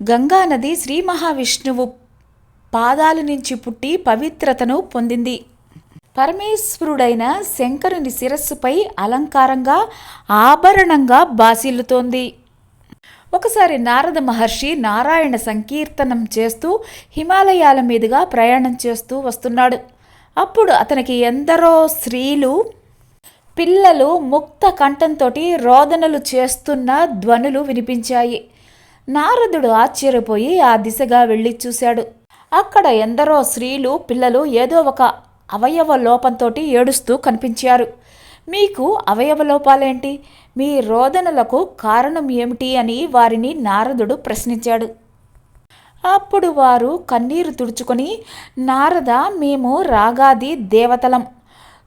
గంగానది శ్రీ మహావిష్ణువు పాదాల నుంచి పుట్టి పవిత్రతను పొందింది. పరమేశ్వరుడైన శంకరుని శిరస్సుపై అలంకారంగా ఆభరణంగా బాసిల్లుతోంది. ఒకసారి నారద మహర్షి నారాయణ సంకీర్తనం చేస్తూ హిమాలయాల మీదుగా ప్రయాణం చేస్తూ వస్తున్నాడు. అప్పుడు అతనికి ఎందరో స్త్రీలు పిల్లలు ముక్త కంఠంతో రోదనలు చేస్తున్న ధ్వనులు వినిపించాయి. నారదుడు ఆశ్చర్యపోయి ఆ దిశగా వెళ్ళి చూశాడు. అక్కడ ఎందరో స్త్రీలు పిల్లలు ఏదో ఒక అవయవ లోపంతో ఏడుస్తూ కనిపించారు. మీకు అవయవ లోపాలేంటి? మీ రోదనలకు కారణం ఏమిటి అని వారిని నారదుడు ప్రశ్నించాడు. అప్పుడు వారు కన్నీరు తుడుచుకొని నారద మేము రాగాది దేవతలం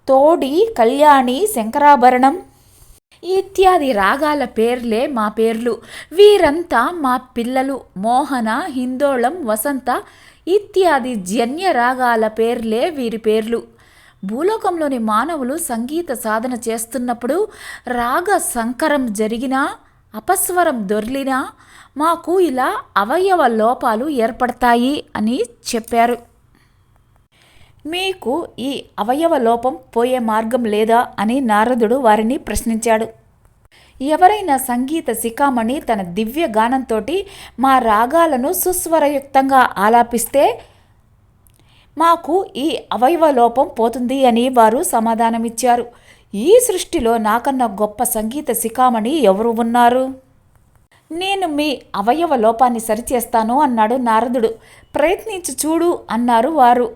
తోడి కళ్యాణి శంకరాభరణం ఇత్యాది రాగాల పేర్లే మా పేర్లు. వీరంతా మా పిల్లలు. మోహన హిందోళం వసంత ఇత్యాది జన్య రాగాల పేర్లే వీరి పేర్లు. భూలోకంలోని మానవులు సంగీత సాధన చేస్తున్నప్పుడు రాగ సంకరం జరిగినా అపస్వరం దొర్లినా మాకు ఇలా అవయవ లోపాలు ఏర్పడతాయి అని చెప్పారు. మీకు ఈ అవయవ లోపం పోయే మార్గం లేదా అని నారదుడు వారిని ప్రశ్నించాడు. ఎవరైనా సంగీత శిఖామణి తన దివ్య గానంతో మా రాగాలను సుస్వరయుక్తంగా ఆలాపిస్తే మాకు ఈ అవయవ లోపం పోతుంది అని వారు సమాధానమిచ్చారు. ఈ సృష్టిలో నాకన్నా గొప్ప సంగీత శిఖామణి ఎవరు ఉన్నారు? నేను మీ అవయవ లోపాన్ని సరిచేస్తాను అన్నాడు నారదుడు. ప్రయత్నించి చూడు అన్నారు వారు.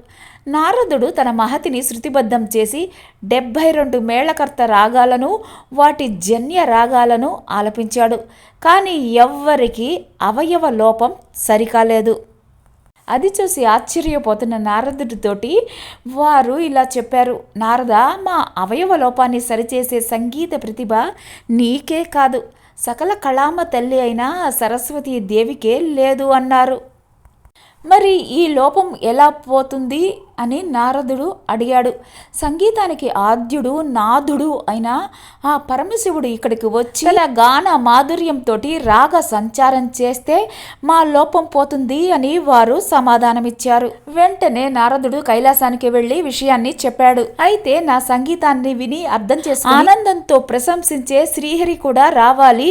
నారదుడు తన మహతిని శృతిబద్ధం చేసి డెబ్భై రెండు మేళకర్త రాగాలను వాటి జన్య రాగాలను ఆలపించాడు. కానీ ఎవ్వరికీ అవయవ లోపం సరికాలేదు. అది చూసి ఆశ్చర్యపోతున్న నారదుడితోటి వారు ఇలా చెప్పారు. నారద మా అవయవ లోపాన్ని సరిచేసే సంగీత ప్రతిభ నీకే కాదు. సకల కళామ తల్లి అయిన సరస్వతీ దేవికే లేదు అన్నారు. మరి ఈ లోపం ఎలా పోతుంది అని నారదుడు అడిగాడు. సంగీతానికి ఆద్యుడు నాథుడు అయిన ఆ పరమశివుడు ఇక్కడికి వచ్చి ఇలా గాన మాధుర్యంతో రాగ సంచారం చేస్తే మా లోపం పోతుంది అని వారు సమాధానమిచ్చారు. వెంటనే నారదుడు కైలాసానికి వెళ్ళి విషయాన్ని చెప్పాడు. అయితే నా సంగీతాన్ని విని అర్థం చేసి ఆనందంతో ప్రశంసించే శ్రీహరి కూడా రావాలి.